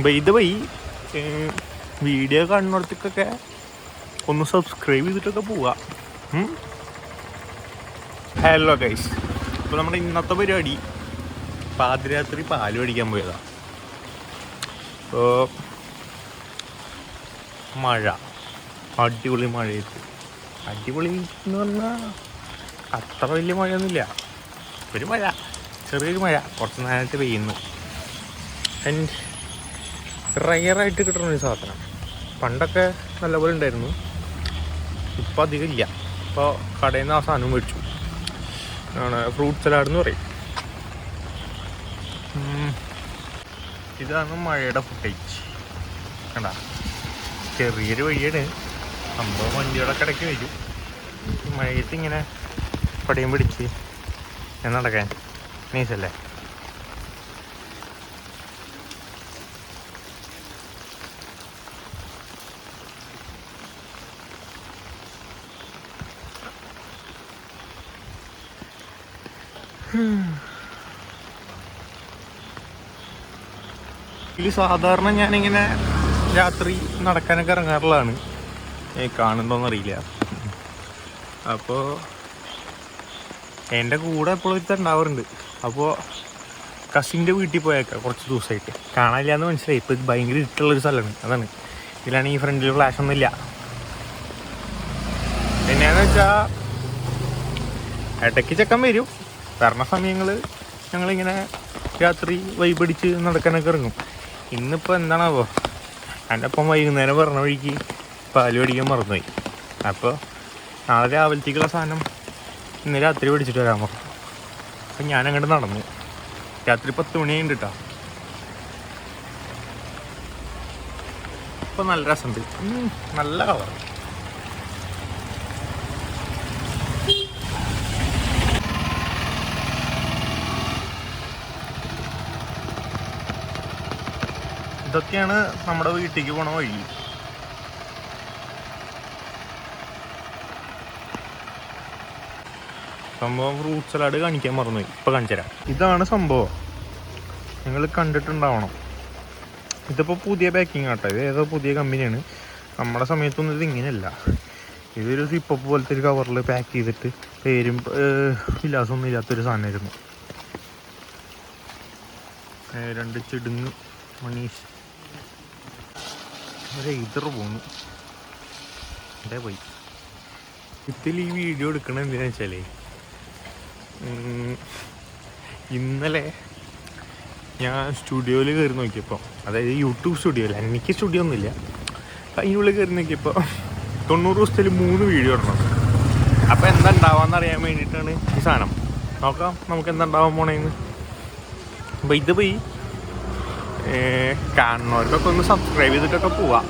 ഇത് വഴി വീഡിയോ കാണുന്നിടത്തേക്കൊക്കെ ഒന്ന് സബ്സ്ക്രൈബ് ചെയ്തിട്ടൊക്കെ പോവാ. ഹലോ ഗൈസ് അപ്പോൾ നമ്മുടെ ഇന്നത്തെ പരിപാടി പാതിരാത്രി പാൽ മേടിക്കാൻ പോയതാ. ഇപ്പോൾ മഴ. അടിപൊളി മഴയത്ത് അടിപൊളി എന്ന് പറഞ്ഞാൽ അത്ര വലിയ മഴയൊന്നുമില്ല. ഒരു മഴ. ചെറിയൊരു മഴ. കുറച്ച് നേരത്തെ പെയ്യുന്നു. ആൻഡ് റയറായിട്ട് കിട്ടുന്ന ഒരു സാധനം. പണ്ടൊക്കെ നല്ലപോലെ ഉണ്ടായിരുന്നു. ഇപ്പം അധികം ഇല്ല. ഇപ്പോൾ കടയിൽ നിന്ന് ആ സാധനം മേടിച്ചു. ആണ് ഫ്രൂട്ട് സലാഡ് എന്ന് പറയും. ഇതാണ് മഴയുടെ ഫുട്ടേജ് കണ്ട? ചെറിയൊരു വഴിയാണ്. സംഭവം വണ്ടികളൊക്കെ ഇടയ്ക്ക് വരും. മഴയത്ത് ഇങ്ങനെ പടയും പിടിച്ച് നടക്കാൻ. നീസല്ലേ ഇതിൽ സാധാരണ ഞാനിങ്ങനെ രാത്രി നടക്കാനൊക്കെ ഇറങ്ങാറുള്ളതാണ്. അറിയില്ല അപ്പോൾ എന്റെ കൂടെ എപ്പോഴും ഇത്ര ഉണ്ടാവാറുണ്ട് അപ്പോൾ കസിന്റെ വീട്ടിൽ പോയേക്കാം കുറച്ച് ദിവസമായിട്ട്. കാണാനില്ല എന്ന് മനസ്സിലായി. ഇപ്പോൾ ഇത് ഭയങ്കര ഇട്ടുള്ളൊരു സ്ഥലമാണ്. അതാണ്. ഇതിലാണ് ഈ ഫ്രണ്ടിൽ ഫ്ലാഷ് ഒന്നും ഇല്ല പിന്നെയെന്ന് വെച്ചാൽ ഇടയ്ക്ക് ചെക്കൻ വരും. വരണ സമയങ്ങൾ ഞങ്ങളിങ്ങനെ രാത്രി വൈബടിച്ച് നടക്കാനൊക്കെ ഇറങ്ങും. ഇന്നിപ്പോൾ എന്താണാവോ? എന്റെ ഒപ്പം വൈകുന്നേരം പറഞ്ഞ വഴിക്ക് പാൽ മേടിക്കാൻ മറന്നുപോയി. അപ്പോൾ നാളെ രാവിലത്തേക്കുള്ള സാധനം ഇന്ന് രാത്രി മേടിച്ചിട്ട് വരാൻ പറഞ്ഞു അപ്പം ഞാൻ അങ്ങോട്ട് നടന്നു. രാത്രി പത്ത് മണിയുണ്ട് കേട്ടോ ഇപ്പം നല്ല രസമുണ്ട്. നല്ല കളർ. ഇതൊക്കെയാണ് നമ്മുടെ വീട്ടിലേക്ക് പോണ വഴി. സംഭവം ഫ്രൂട്ട് സലാഡ് കാണിക്കാൻ മറന്നു. ഇപ്പൊ കാണിച്ചുതരാം. ഇതാണ് സംഭവം. നിങ്ങൾ കണ്ടിട്ടുണ്ടാവണം. ഇതിപ്പോ പുതിയ പാക്കിംഗ് ആട്ടോ. ഇത് ഏതോ പുതിയ കമ്പനിയാണ് നമ്മുടെ സമയത്തൊന്നും ഇത് ഇങ്ങനെയല്ല. ഇതൊരു സിപ്പപ്പ് പോലത്തെ ഒരു കവറിൽ പാക്ക് ചെയ്തിട്ട് പേരും വിലാസമൊന്നും ഇല്ലാത്തൊരു സാധനമായിരുന്നു. രണ്ട് ചെടുങ്ങ് മണീഷ്. ഒരു പോന്നു. എവിടെ പോയി? ഇതിൽ ഈ വീഡിയോ എടുക്കണത് എന്തിനാ വെച്ചാലേ ഇന്നലെ ഞാൻ സ്റ്റുഡിയോയിൽ കയറി നോക്കിയപ്പോൾ അതായത് യൂട്യൂബ് സ്റ്റുഡിയോ അല്ല എനിക്ക് സ്റ്റുഡിയോ ഒന്നുമില്ല. അതിനുള്ളിൽ കയറി നോക്കിയപ്പോൾ തൊണ്ണൂറ് ദിവസത്തിൽ മൂന്ന് വീഡിയോ ഇടണം. അപ്പോൾ എന്താ ഉണ്ടാവാന്ന് അറിയാൻ വേണ്ടിയിട്ടാണ് ഈ സാധനം. നോക്കാം നമുക്ക് എന്താ ഉണ്ടാവാൻ പോണേന്ന്. അപ്പോൾ ഇത് പോയി. കാണുന്നവർക്കൊക്കെ ഒന്ന് സബ്സ്ക്രൈബ് ചെയ്തിട്ടൊക്കെ പോവാം.